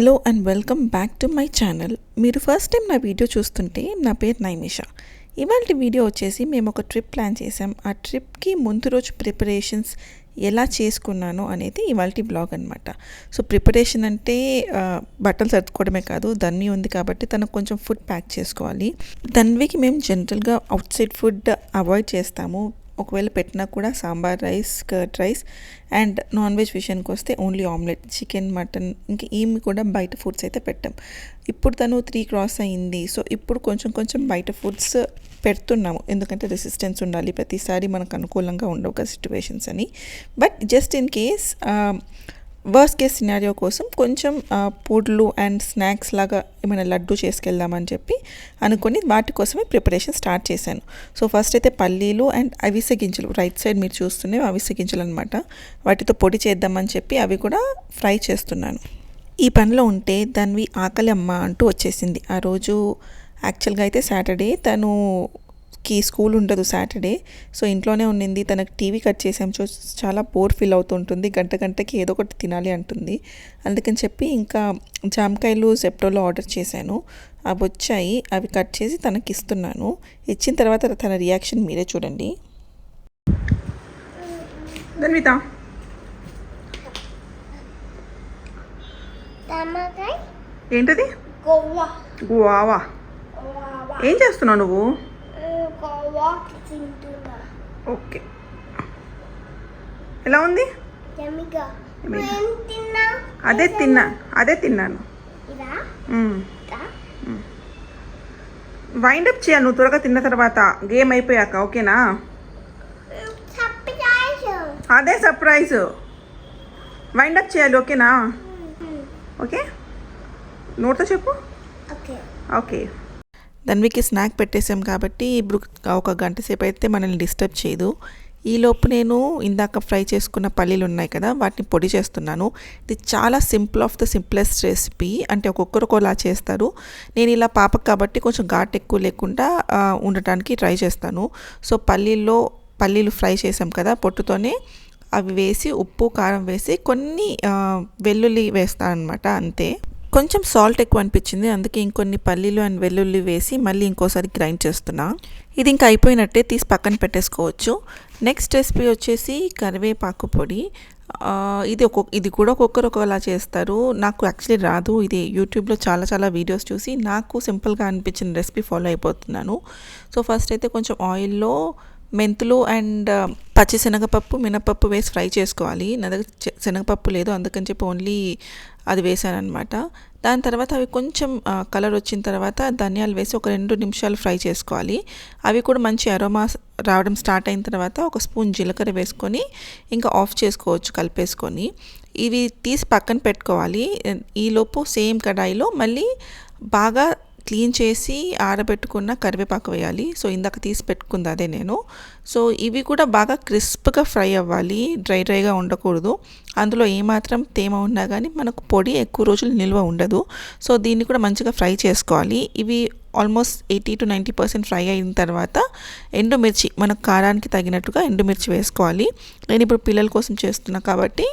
Hello and welcome back to my channel మీరు first time నా video చూస్తుంటే నా పేరు నైమిష. ఇవాళ వీడియో వచ్చేసి మేము ఒక ట్రిప్ ప్లాన్ చేసాం ఆ ట్రిప్కి ముందు రోజు ప్రిపరేషన్స్ ఎలా చేసుకున్నానో అనేది ఇవాళ బ్లాగ్ అనమాట సో ప్రిపరేషన్ అంటే బట్టలు సర్దుకోవడమే కాదు ధన్వి ఉంది కాబట్టి తనకు కొంచెం ఫుడ్ ప్యాక్ చేసుకోవాలి. ధన్వికి మేము జనరల్గా అవుట్ సైడ్ ఫుడ్ అవాయిడ్ చేస్తాము. ఒకవేళ పెట్టినా కూడా sambar rice curd rice and non veg విషయానికి వస్తే ఓన్లీ ఆమ్లెట్ చికెన్ మటన్ ఇంకా ఏమి కూడా బయట ఫుడ్స్ అయితే పెట్టాం. ఇప్పుడు తను త్రీ క్రాస్ అయింది. సో ఇప్పుడు కొంచెం కొంచెం బయట ఫుడ్స్ పెడుతున్నాము. ఎందుకంటే రెసిస్టెన్స్ ఉండాలి. ప్రతిసారి మనకు అనుకూలంగా ఉండవు కదా సిచ్యువేషన్స్ అని. But just in case worst case scenario కోసం కొంచెం పూడ్లు అండ్ స్నాక్స్ లాగా ఏమైనా లడ్డు చేసుకెళ్దామని చెప్పి అనుకొని వాటి కోసమే ప్రిపరేషన్ స్టార్ట్ చేశాను. సో ఫస్ట్ అయితే పల్లీలు అండ్ అవిసె గింజలు. రైట్ సైడ్ మీరు చూస్తున్నవి అవిసె గింజలు అనమాట వాటితో పొడి చేద్దామని చెప్పి అవి కూడా ఫ్రై చేస్తున్నాను. ఈ పనిలో ఉంటే దానివి ఆకలి అమ్మ అంటూ వచ్చేసింది. ఆ రోజు యాక్చువల్గా అయితే సాటర్డే తను కి స్కూల్ ఉండదు సాటర్డే. సో ఇంట్లోనే ఉండింది. తనకు టీవీ కట్ చేసాం. సో చాలా బోర్ ఫీల్ అవుతుంటుంది. గంట గంటకి ఏదో ఒకటి తినాలి అంటుంది. అందుకని చెప్పి ఇంకా జామకాయలు జెప్టోలో ఆర్డర్ చేశాను. అవి వచ్చాయి. అవి కట్ చేసి తనకి ఇస్తున్నాను. ఇచ్చిన తర్వాత తన రియాక్షన్ మీరే చూడండి. ధన్విత. ఏంటది? గోవా. ఏం చేస్తున్నావు నువ్వు? ఓకే. ఎలా ఉంది? అదే తిన్నా. అదే తిన్నాను. ఇదా? ఇదా? వైండ్ అప్ చేయాలి. నువ్వు త్వరగా తిన్న తర్వాత గేమ్ అయిపోయాక ఓకేనా? అదే సర్ప్రైజ్ వైండ్ అప్ చేయాలి ఓకేనా? ఓకే. నోట్తో చెప్పు. ఓకే. ఓకే స్నాక్ పెట్టేసాం కాబట్టి ఇప్పుడు ఒక గంట సేపు అయితే మనల్ని డిస్టర్బ్ చేయదు. ఈలోపు నేను ఇందాక ఫ్రై చేసుకున్న పల్లీలు ఉన్నాయి కదా వాటిని పొడి చేస్తున్నాను. ఇది చాలా simple of the simplest recipe అంటే ఒక్కొక్కరు ఒకలా చేస్తారు. నేను ఇలా పాపకు కాబట్టి కొంచెం ఘాట్ ఎక్కువ లేకుండా ఉండటానికి ట్రై చేస్తాను. సో పల్లీల్లో పల్లీలు ఫ్రై చేసాం కదా పొట్టుతోనే అవి వేసి ఉప్పు కారం వేసి కొన్ని వెల్లుల్లి వేస్తాను అనమాట అంతే. కొంచెం సాల్ట్ ఎక్కువ అనిపించింది. అందుకే ఇంకొన్ని పల్లీలు అండ్ వెల్లుల్లి వేసి మళ్ళీ ఇంకోసారి గ్రైండ్ చేస్తున్నా. ఇది ఇంకా అయిపోయినట్టే తీసి పక్కన పెట్టేసుకోవచ్చు. నెక్స్ట్ రెసిపీ వచ్చేసి కరివేపాకు పొడి. ఇది ఒక్కొక్క ఇది కూడా ఒక్కొక్కరు ఒకలా చేస్తారు. నాకు యాక్చువల్లీ రాదు. ఇది యూట్యూబ్లో చాలా చాలా వీడియోస్ చూసి నాకు సింపుల్గా అనిపించిన రెసిపీ ఫాలో అయిపోతున్నాను. సో ఫస్ట్ అయితే కొంచెం ఆయిల్లో మెంతులు అండ్ పచ్చి శనగపప్పు మినపప్పు వేసి ఫ్రై చేసుకోవాలి. నా దగ్గర శనగపప్పు లేదు. అందుకని చెప్పి ఓన్లీ అది వేసాను దాని తర్వాత అవి కొంచెం కలర్ వచ్చిన తర్వాత ధనియాలు వేసి ఒక రెండు నిమిషాలు ఫ్రై చేసుకోవాలి. అవి కూడా మంచి అరోమా రావడం స్టార్ట్ అయిన తర్వాత ఒక స్పూన్ జీలకర్ర వేసుకొని ఇంకా ఆఫ్ చేసుకోవచ్చు కలిపేసుకొని. ఇవి తీసి పక్కన పెట్టుకోవాలి. ఈలోపు సేమ్ కడాయిలో మళ్ళీ బాగా క్లీన్ చేసి ఆరబెట్టుకున్న కరివేపాకు వేయాలి. సో ఇందాక తీసి పెట్టుకుంది అదే నేను. సో ఇవి కూడా బాగా క్రిస్ప్గా ఫ్రై అవ్వాలి. డ్రై డ్రైగా ఉండకూడదు. అందులో ఏమాత్రం తేమ ఉన్నా కానీ మనకు పొడి ఎక్కువ రోజులు నిల్వ ఉండదు. సో దీన్ని కూడా మంచిగా ఫ్రై చేసుకోవాలి. ఇవి almost eighty to ninety percent fry అయిన తర్వాత ఎండుమిర్చి మన కారానికి తగినట్టుగా ఎండుమిర్చి వేసుకోవాలి. నేను ఇప్పుడు పిల్లల కోసం చేస్తున్నా కాబట్టి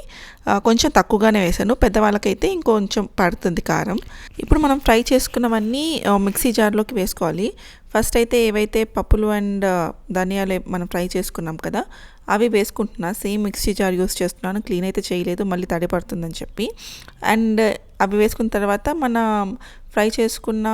కొంచెం తక్కువగానే వేసాను. పెద్దవాళ్ళకైతే ఇంకొంచెం పడుతుంది కారం. ఇప్పుడు మనం ఫ్రై చేసుకున్నవన్నీ మిక్సీ జార్లోకి వేసుకోవాలి. ఫస్ట్ అయితే ఏవైతే పప్పులు అండ్ ధనియాలు మనం ఫ్రై చేసుకున్నాం కదా అవి వేసుకుంటున్నా. సేమ్ మిక్సీ జార్ యూస్ చేస్తున్నాను. క్లీన్ అయితే చేయలేదు. మళ్ళీ తడి పడుతుందని చెప్పి. అండ్ అవి వేసుకున్న తర్వాత మన ఫ్రై చేసుకున్న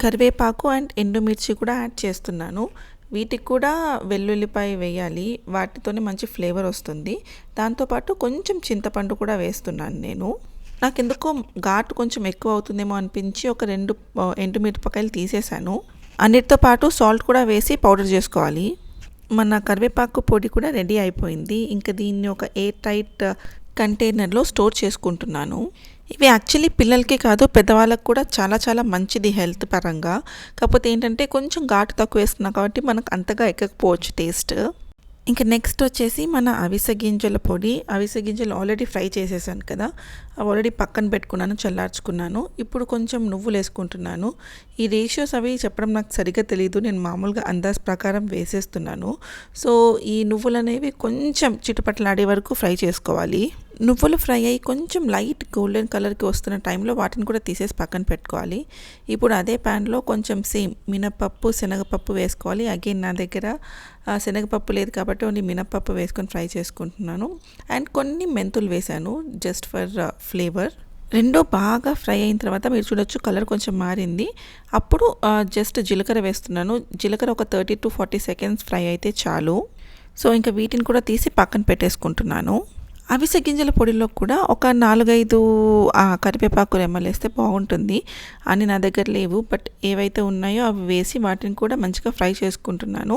కరివేపాకు అండ్ ఎండుమిర్చి కూడా యాడ్ చేస్తున్నాను. వీటికి కూడా వెల్లుల్లిపాయ వేయాలి. వాటితోనే మంచి ఫ్లేవర్ వస్తుంది. దాంతోపాటు కొంచెం చింతపండు కూడా వేస్తున్నాను నేను. నాకు ఎందుకో ఘాటు కొంచెం ఎక్కువ అవుతుందేమో అనిపించి ఒక రెండు ఎండుమిరపకాయలు తీసేశాను. అన్నిటితో పాటు సాల్ట్ కూడా వేసి పౌడర్ చేసుకోవాలి. మన కరివేపాకు పొడి కూడా రెడీ అయిపోయింది. ఇంకా దీన్ని ఒక ఎయిర్ టైట్ కంటైనర్లో స్టోర్ చేసుకుంటున్నాను. ఇవి యాక్చువల్లీ పిల్లలకి కాదు పెద్దవాళ్ళకి కూడా చాలా చాలా మంచిది హెల్త్ పరంగా. కాకపోతే ఏంటంటే కొంచెం ఘాటు తక్కువ వేస్తున్నాం కాబట్టి మనకు అంతగా ఎక్కకపోవచ్చు టేస్ట్. ఇంకా నెక్స్ట్ వచ్చేసి మన అవిసె గింజల పొడి. అవిసె గింజలు ఆల్రెడీ ఫ్రై చేసేసాను కదా. అవి ఆల్రెడీ పక్కన పెట్టుకున్నాను చల్లార్చుకున్నాను. ఇప్పుడు కొంచెం నువ్వులు వేసుకుంటున్నాను. ఈ రేషియోస్ అవి చెప్పడం నాకు సరిగ్గా తెలియదు నేను మామూలుగా అందాజ్ ప్రకారం వేసేస్తున్నాను. సో ఈ నువ్వులు అనేవి కొంచెం చిటపట్లాడే వరకు ఫ్రై చేసుకోవాలి. నువ్వులు ఫ్రై అయ్యి కొంచెం లైట్ గోల్డెన్ కలర్కి వస్తున్న టైంలో వాటిని కూడా తీసేసి పక్కన పెట్టుకోవాలి. ఇప్పుడు అదే ప్యాన్లో కొంచెం సేమ్ మినపప్పు శనగపప్పు వేసుకోవాలి. అగైన్ నా దగ్గర శనగపప్పు లేదు కాబట్టి ఓన్లీ మినపప్పు వేసుకొని ఫ్రై చేసుకుంటున్నాను. అండ్ కొన్ని మెంతులు వేశాను జస్ట్ ఫర్ ఫ్లేవర్. రెండో బాగా ఫ్రై అయిన తర్వాత మీరు చూడొచ్చు కలర్ కొంచెం మారింది. అప్పుడు జస్ట్ జీలకర్ర వేస్తున్నాను. జీలకర్ర ఒక thirty to forty seconds fry అయితే చాలు. సో ఇంకా వీటిని కూడా తీసి పక్కన పెట్టేసుకుంటున్నాను. అవిసె గింజల పొడిలో కూడా ఒక నాలుగైదు కరివేపాకులు కరివేపాకు రెమ్మలు వేస్తే బాగుంటుంది అని నా దగ్గర లేవు. బట్ ఏవైతే ఉన్నాయో అవి వేసి వాటిని కూడా మంచిగా ఫ్రై చేసుకుంటున్నాను.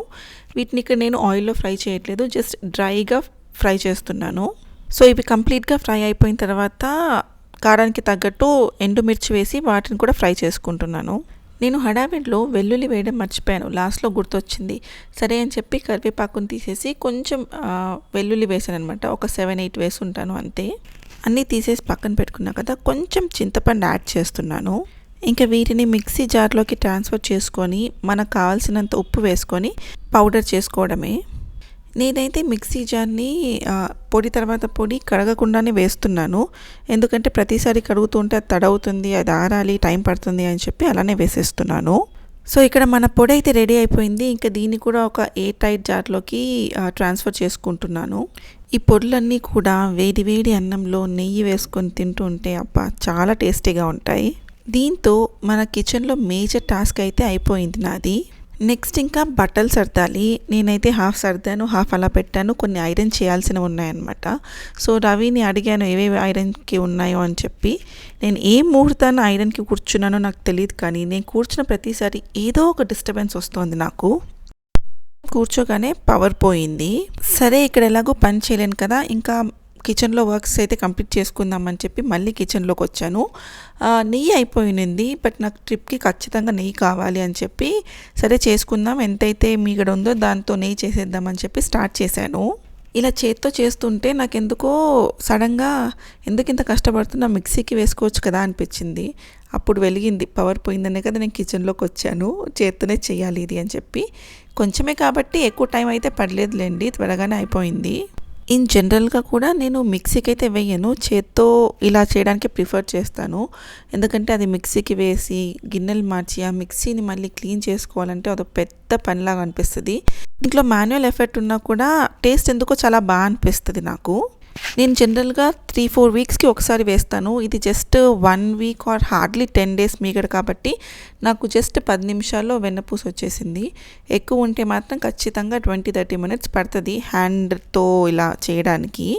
వీటిని ఇక్కడ నేను ఆయిల్లో ఫ్రై చేయట్లేదు. జస్ట్ డ్రైగా ఫ్రై చేస్తున్నాను. సో ఇవి కంప్లీట్గా ఫ్రై అయిపోయిన తర్వాత కారానికి తగ్గట్టు ఎండుమిర్చి వేసి వాటిని కూడా ఫ్రై చేసుకుంటున్నాను. నేను హడావిడిలో వెల్లుల్లి వేయడం మర్చిపోయాను. లాస్ట్లో గుర్తొచ్చింది. సరే అని చెప్పి కరివేపాకుని తీసేసి కొంచెం వెల్లుల్లి వేసాను అనమాట ఒక సెవెన్ ఎయిట్ వేసి ఉంటాను అంతే. అన్నీ తీసేసి పక్కన పెట్టుకున్నా కదా కొంచెం చింతపండు యాడ్ చేస్తున్నాను. ఇంకా వీటిని మిక్సీ జార్లోకి ట్రాన్స్ఫర్ చేసుకొని మనకు కావాల్సినంత ఉప్పు వేసుకొని పౌడర్ చేసుకోవడమే. నేనైతే మిక్సీ జార్ని పొడి తర్వాత పొడి కడగకుండానే వేస్తున్నాను. ఎందుకంటే ప్రతిసారి కడుగుతుంటే అది తడవుతుంది అది ఆరాలి టైం పడుతుంది అని చెప్పి అలానే వేసేస్తున్నాను. సో ఇక్కడ మన పొడి అయితే రెడీ అయిపోయింది. ఇంకా దీన్ని కూడా ఒక ఏ టైట్ జార్లోకి ట్రాన్స్ఫర్ చేసుకుంటున్నాను. ఈ పొడులన్నీ కూడా వేడి వేడి అన్నంలో నెయ్యి వేసుకొని తింటుంటే అబ్బా చాలా టేస్టీగా ఉంటాయి. దీంతో మన కిచెన్లో మేజర్ టాస్క్ అయితే అయిపోయింది నాది. నెక్స్ట్ ఇంకా బట్టలు సర్దాలి. నేనైతే హాఫ్ సర్దాను హాఫ్ అలా పెట్టాను. కొన్ని ఐరన్ చేయాల్సినవి ఉన్నాయన్నమాట. సో రవిని అడిగాను ఏవేవి ఐరన్కి ఉన్నాయో? అని చెప్పి. నేను ఏ ముహూర్తాన్ని ఐరన్కి కూర్చున్నానో నాకు తెలియదు కానీ నేను కూర్చున్న ప్రతిసారి ఏదో ఒక డిస్టర్బెన్స్ వస్తుంది నాకు. కూర్చోగానే పవర్ పోయింది. సరే ఇక్కడ ఎలాగో పని చేయలేను కదా. ఇంకా కిచెన్లో వర్క్స్ అయితే కంప్లీట్ చేసుకుందామని చెప్పి మళ్ళీ కిచెన్లోకి వచ్చాను. నెయ్యి అయిపోయింది బట్ నాకు ట్రిప్కి ఖచ్చితంగా నెయ్యి కావాలి అని చెప్పి సరే చేసుకుందాం ఎంతైతే మీగడ ఉందో దాంతో నెయ్యి చేసేద్దామని చెప్పి స్టార్ట్ చేశాను. ఇలా చేత్తో చేస్తుంటే నాకు ఎందుకో సడన్గా ఎందుకు ఇంత కష్టపడుతున్నా మిక్సీకి వేసుకోవచ్చు కదా అనిపించింది. అప్పుడు వెలిగింది పవర్ పోయిందనే కదా నేను కిచెన్లోకి వచ్చాను చేత్తోనే చేయాలి ఇది అని చెప్పి. కొంచెమే కాబట్టి ఎక్కువ టైం అయితే పడలేదులేండి త్వరగానే అయిపోయింది. ఇన్ జనరల్గా కూడా నేను మిక్సీకి అయితే వేయను. చేత్తో ఇలా చేయడానికి ప్రిఫర్ చేస్తాను. ఎందుకంటే అది మిక్సీకి వేసి గిన్నెలు మార్చి ఆ మిక్సీని మళ్ళీ క్లీన్ చేసుకోవాలంటే అదొక పెద్ద పనిలాగా అనిపిస్తుంది. ఇంట్లో మాన్యువల్ ఎఫెక్ట్ ఉన్నా కూడా టేస్ట్ ఎందుకో చాలా బాగా అనిపిస్తుంది నాకు. నేను జనరల్గా త్రీ ఫోర్ వీక్స్కి ఒకసారి వేస్తాను. ఇది just one week or hardly ten days మీగడ కాబట్టి నాకు జస్ట్ పది నిమిషాల్లో వెన్నపూస వచ్చేసింది. ఎక్కువ ఉంటే మాత్రం ఖచ్చితంగా ట్వంటీ థర్టీ మినిట్స్ పడుతుంది హ్యాండ్తో ఇలా చేయడానికి.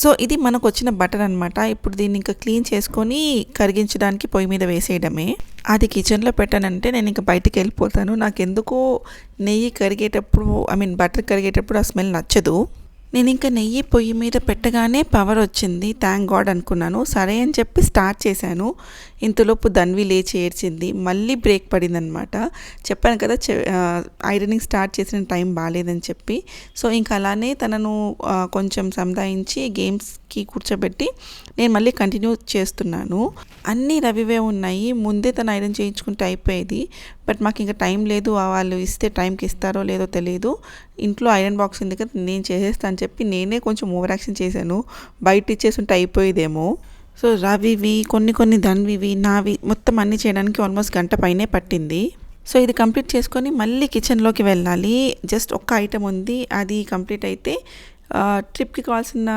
సో ఇది మనకు వచ్చిన బటర్ అనమాట ఇప్పుడు దీన్ని ఇంకా క్లీన్ చేసుకొని కరిగించడానికి పొయ్యి మీద వేసేయడమే. అది కిచెన్లో పెట్టానంటే నేను ఇంకా బయటికి వెళ్ళిపోతాను. నాకు ఎందుకో నెయ్యి కరిగేటప్పుడు ఐ మీన్ బటర్ కరిగేటప్పుడు ఆ స్మెల్ నచ్చదు. నేను ఇంకా నెయ్యి పొయ్యి మీద పెట్టగానే పవర్ వచ్చింది. థ్యాంక్ గాడ్ అనుకున్నాను. సరే అని చెప్పి స్టార్ట్ చేశాను. ఇంతలోపు ధన్వి లేచి ఏడ్చింది. మళ్ళీ బ్రేక్ పడిందనమాట చెప్పాను కదా చె- ఐరనింగ్ స్టార్ట్ చేసిన టైం బాగాలేదని చెప్పి. సో ఇంకా అలానే తనను కొంచెం కొంచెం సంధాయించి కి కూర్చోబెట్టి నేను మళ్ళీ కంటిన్యూ చేస్తున్నాను. అన్నీ రవివే ఉన్నాయి. ముందే తను ఐరన్ చేయించుకుంటే అయిపోయేది. బట్ మాకు ఇంకా టైం లేదు. వాళ్ళు ఇస్తే టైంకి ఇస్తారో లేదో తెలియదు ఇంట్లో ఐరన్ బాక్స్ ఉంది కదా నేను చేసేస్తాను చెప్పి నేనే కొంచెం ఓవర్ యాక్షన్ చేశాను. బయట ఇచ్చేసుంటే అయిపోయేదేమో. సో రవివి కొన్ని కొన్ని ధన్వివి నావి మొత్తం అన్నీ చేయడానికి ఆల్మోస్ట్ గంట పైనే పట్టింది. సో ఇది కంప్లీట్ చేసుకొని మళ్ళీ కిచెన్లోకి వెళ్ళాలి. జస్ట్ ఒక్క ఐటెం ఉంది. అది కంప్లీట్ అయితే ట్రిప్కి కావాల్సిన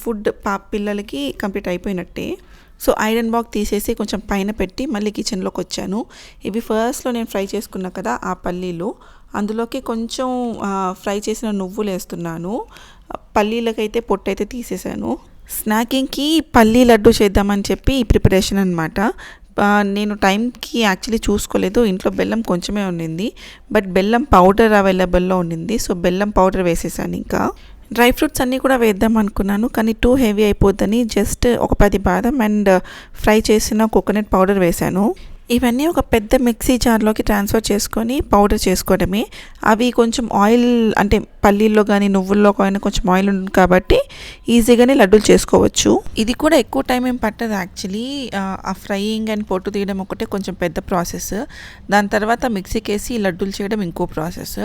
ఫుడ్ పా పిల్లలకి కంప్లీట్ అయిపోయినట్టే. సో ఐరన్ బాక్స్ తీసేసి కొంచెం పైన పెట్టి మళ్ళీ కిచెన్లోకి వచ్చాను. ఇవి ఫస్ట్లో నేను ఫ్రై చేసుకున్నా కదా ఆ పల్లీలు. అందులోకి కొంచెం ఫ్రై చేసిన నువ్వులు వేస్తున్నాను. పల్లీలకైతే పొట్టు అయితే తీసేసాను. స్నాకింగ్కి పల్లీ లడ్డు చేద్దామని చెప్పి ఈ ప్రిపరేషన్ అనమాట నేను టైంకి యాక్చువల్లీ చూసుకోలేదు. ఇంట్లో బెల్లం కొంచెమే ఉండింది. బట్ బెల్లం పౌడర్ అవైలబుల్లో ఉండింది. సో బెల్లం పౌడర్ వేసేసాను ఇంకా. డ్రై ఫ్రూట్స్ అన్నీ కూడా వేద్దాం అనుకున్నాను కానీ టూ హెవీ అయిపోద్దని జస్ట్ ఒక పది బాదం అండ్ ఫ్రై చేసిన కోకోనట్ పౌడర్ వేశాను. ఇవన్నీ ఒక పెద్ద మిక్సీ జార్లోకి ట్రాన్స్ఫర్ చేసుకొని పౌడర్ చేసుకోవడమే. అవి కొంచెం ఆయిల్ అంటే పల్లీల్లో కానీ నువ్వుల్లో కానీ కొంచెం ఆయిల్ ఉంటుంది కాబట్టి ఈజీగానే లడ్డూలు చేసుకోవచ్చు. ఇది కూడా ఎక్కువ టైం ఏం పట్టదు యాక్చువల్లీ. ఆ ఫ్రైయింగ్ అండ్ పొట్టు తీయడం ఒకటే కొంచెం పెద్ద ప్రాసెస్. దాని తర్వాత మిక్సీకి వేసి లడ్డూలు చేయడం ఇంకో ప్రాసెస్.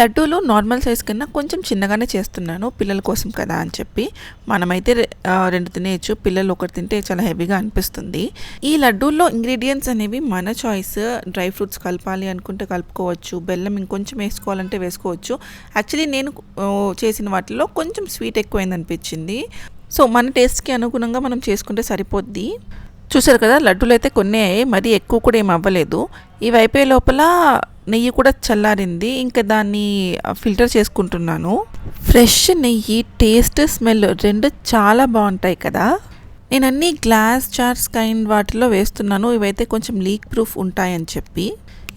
లడ్డూలు నార్మల్ సైజ్ కన్నా కొంచెం చిన్నగానే చేస్తున్నాను పిల్లల కోసం కదా అని చెప్పి. మనమైతే రెండు తినేయచ్చు. పిల్లలు ఒకటి తింటే చాలా హెవీగా అనిపిస్తుంది. ఈ లడ్డూల్లో ఇంగ్రీడియంట్స్ అనేవి మన చాయిస్. డ్రై ఫ్రూట్స్ కలపాలి అనుకుంటే కలుపుకోవచ్చు. బెల్లం ఇంకొంచెం వేసుకోవాలంటే వేసుకోవచ్చు. యాక్చువల్లీ నేను నేను చేసిన వాటిలో కొంచెం స్వీట్ ఎక్కువైంది అనిపించింది సో మన టేస్ట్కి అనుగుణంగా మనం చేసుకుంటే సరిపోద్ది. చూసారు కదా లడ్డూలు అయితే కొన్ని అయ్యాయి మరీ ఎక్కువ కూడా ఏం అవ్వలేదు. ఇవి అయిపోయే లోపల నెయ్యి కూడా చల్లారింది. ఇంకా దాన్ని ఫిల్టర్ చేసుకుంటున్నాను. ఫ్రెష్ నెయ్యి టేస్ట్ స్మెల్ రెండు చాలా బాగుంటాయి కదా. నేను అన్ని గ్లాస్ జార్స్ కైండ్ వాటిలో వేస్తున్నాను. ఇవైతే కొంచెం లీక్ ప్రూఫ్ ఉంటాయని చెప్పి.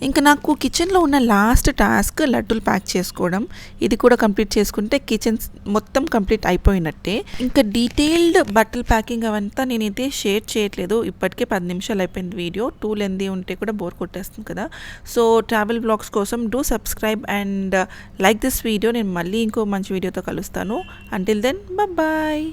ఇంకా నాకు కిచెన్లో ఉన్న లాస్ట్ టాస్క్ లడ్డూలు ప్యాక్ చేసుకోవడం ఇది కూడా కంప్లీట్ చేసుకుంటే కిచెన్ మొత్తం కంప్లీట్ అయిపోయినట్టే. ఇంకా డీటెయిల్డ్ బట్టల ప్యాకింగ్ అవంతా నేనైతే షేర్ చేయట్లేదు. ఇప్పటికే పది నిమిషాలు అయిపోయింది వీడియో టూ లెంది ఉంటే కూడా బోర్ కొట్టేస్తుంది కదా. సో ట్రావెల్ బ్లాగ్స్ కోసం do subscribe and like this video నేను మళ్ళీ ఇంకో మంచి వీడియోతో కలుస్తాను. Until then bye